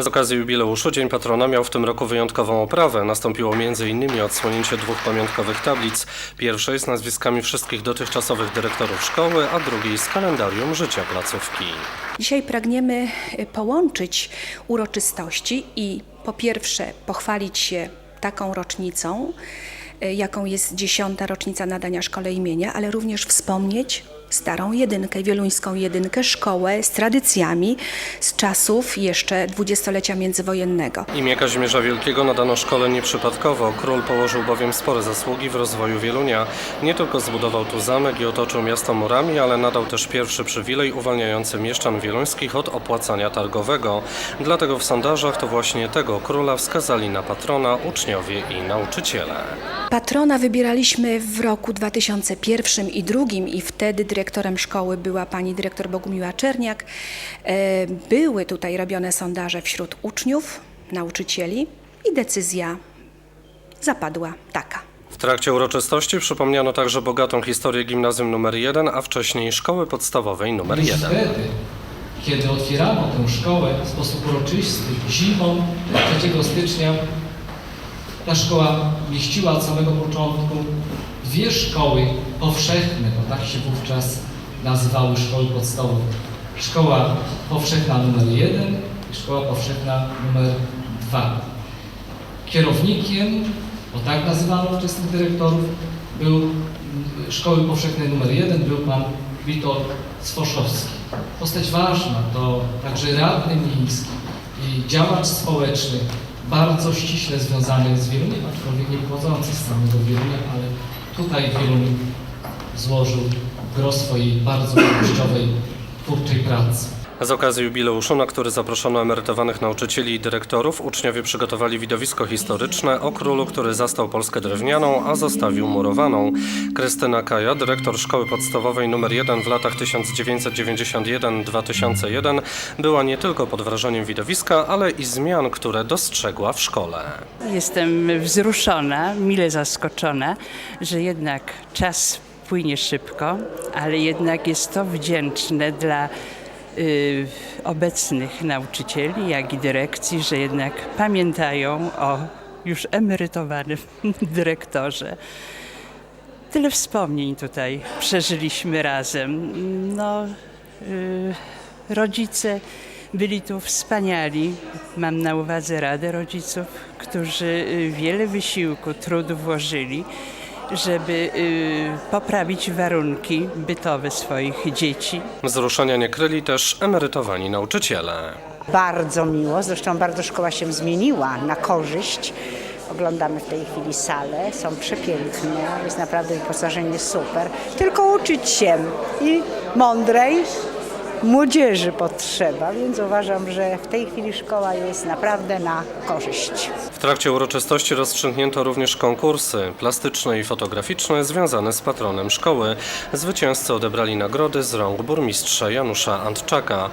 Z okazji jubileuszu Dzień Patrona miał w tym roku wyjątkową oprawę. Nastąpiło m.in. odsłonięcie dwóch pamiątkowych tablic. Pierwszej z nazwiskami wszystkich dotychczasowych dyrektorów szkoły, a drugiej z kalendarium życia placówki. Dzisiaj pragniemy y, połączyć uroczystości i po pierwsze pochwalić się taką rocznicą, y, jaką jest dziesiąta rocznica nadania szkole imienia, ale również wspomnieć starą jedynkę, wieluńską jedynkę, szkołę z tradycjami z czasów jeszcze dwudziestolecia międzywojennego. Imię Kazimierza Wielkiego nadano szkole nieprzypadkowo. Król położył bowiem spore zasługi w rozwoju Wielunia. Nie tylko zbudował tu zamek i otoczył miasto murami, ale nadał też pierwszy przywilej uwalniający mieszczan wieluńskich od opłacania targowego. Dlatego w sondażach to właśnie tego króla wskazali na patrona uczniowie i nauczyciele. Patrona wybieraliśmy w roku 2001 i drugim i wtedy dyrektorem szkoły była pani dyrektor Bogumiła Czerniak. E, Były tutaj robione sondaże wśród uczniów, nauczycieli i decyzja zapadła taka. W trakcie uroczystości przypomniano także bogatą historię gimnazjum nr 1, a wcześniej szkoły podstawowej nr I 1. wtedy, kiedy otwierano tę szkołę w sposób uroczysty, zimą 3 stycznia, ta szkoła mieściła od samego początku dwie szkoły powszechne, bo tak się wówczas nazywały szkoły podstawowe. Szkoła powszechna numer 1 i szkoła powszechna numer 2. Kierownikiem, bo tak nazywano ówczesnych dyrektorów, był mm, Szkoły Powszechnej nr 1 był pan Witold Sfoszowski. Postać ważna, to także radny miejski i działacz społeczny, bardzo ściśle związany z Wieluniem, aczkolwiek nie pochodzący z samego Wielunia, ale tutaj w Wieluniu złożył gros swojej bardzo wartościowej twórczej pracy. Z okazji jubileuszu, na który zaproszono emerytowanych nauczycieli i dyrektorów, uczniowie przygotowali widowisko historyczne o królu, który zastał Polskę drewnianą, a zostawił murowaną. Krystyna Kaja, dyrektor szkoły podstawowej nr 1 w latach 1991-2001, była nie tylko pod wrażeniem widowiska, ale i zmian, które dostrzegła w szkole. Jestem wzruszona, mile zaskoczona, że jednak czas płynie szybko, ale jednak jest to wdzięczne dla obecnych nauczycieli, jak i dyrekcji, że jednak pamiętają o już emerytowanym dyrektorze. Tyle wspomnień tutaj przeżyliśmy razem. No, y, rodzice byli tu wspaniali. Mam na uwadze Radę Rodziców, którzy y, wiele wysiłku, trudu włożyli, żeby y, poprawić warunki bytowe swoich dzieci. Wzruszenia nie kryli też emerytowani nauczyciele. Bardzo miło, zresztą bardzo szkoła się zmieniła na korzyść. Oglądamy w tej chwili salę, są przepiękne, jest naprawdę wyposażenie super. Tylko uczyć się i mądrej młodzieży potrzeba, więc uważam, że w tej chwili szkoła jest naprawdę na korzyść. W trakcie uroczystości rozstrzygnięto również konkursy plastyczne i fotograficzne związane z patronem szkoły. Zwycięzcy odebrali nagrody z rąk burmistrza Janusza Antczaka.